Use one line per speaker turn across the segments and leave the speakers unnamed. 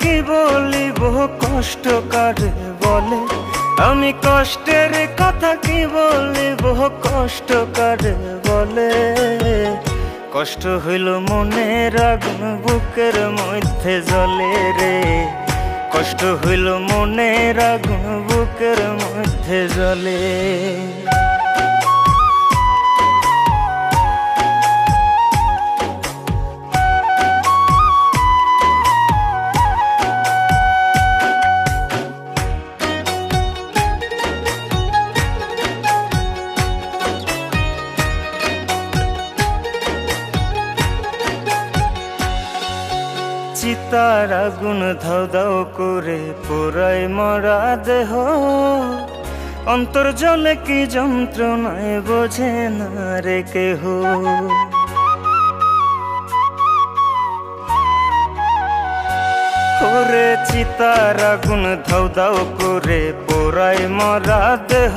কি বলিব? কষ্ট বলে। আমি কষ্টের কথা কি বলিব? কষ্ট কারে বলে। কষ্ট হইল মনের আগুন বুকের মধ্যে জলে রে। কষ্ট হইল মনের আগুন বুকের মধ্যে জলে। চিতার আগুন ধাও করে পোড়াই মরা দেহ। অন্তর জলে কি যন্ত্রণায় বোঝে না রে কেহ। ওরে চিতার আগুন ধাও করে পোড়াই মরা দেহ।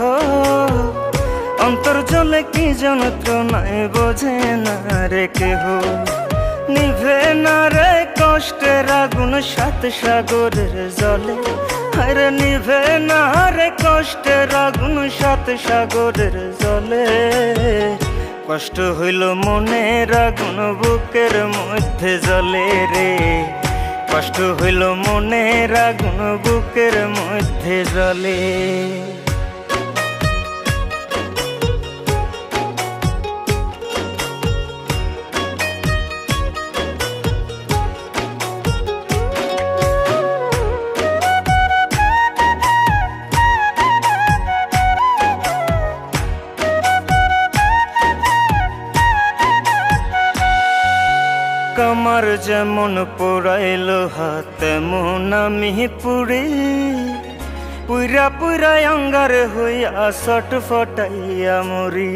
অন্তর জলে কি যন্ত্রণায় বোঝে না রে কেহ। নিভে না রে কষ্টের আগুন সাত সাগরের জলে। আরে নিভে না রে কষ্টের আগুন সাত সাগরের জলে। কষ্ট হইল মনের আগুন বুকের মধ্যে জলে রে। কষ্ট হইল মনের আগুন বুকের মধ্যে জলে। কামার যেমন পোড়াইল হাত, তেমন আমি পুড়ি পুইরা পুইরা অঙ্গার হইয়া সট ফটাইয়া মরি।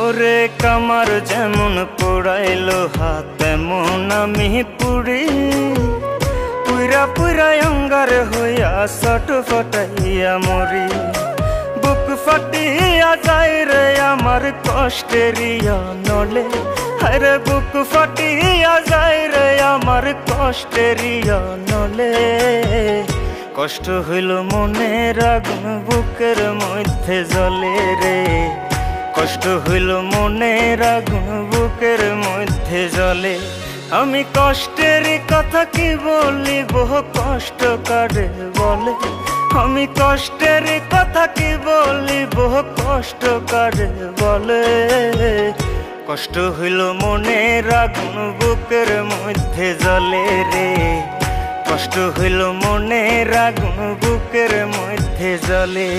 ওরে কামার যেমন পোড়াইল হাত, তেমন আমি পুড়ি পুইরা পুইরা অঙ্গার হইয়া সট ফটাইয়া মরি। ফাটিয়া যায় রে আমার কষ্টেরিয়া নলে আরে বুক ফাটিয়া যায় রে আমার কষ্টেরিয়া নলে কষ্ট হইল মনে আগুন বুকের মধ্যে জলে রে কষ্ট হইল মনে আগুন বুকের মধ্যে জলে আমি কষ্টের কথা কি বলি বহু কষ্ট কারে বলে আমি কষ্টের কথা কি বলি বহু কষ্ট করে বলে? কষ্ট হইল মনে আগুন, বুকের মধ্যে জলে রে। কষ্ট হইল মনে আগুন, বুকের মধ্যে জলে।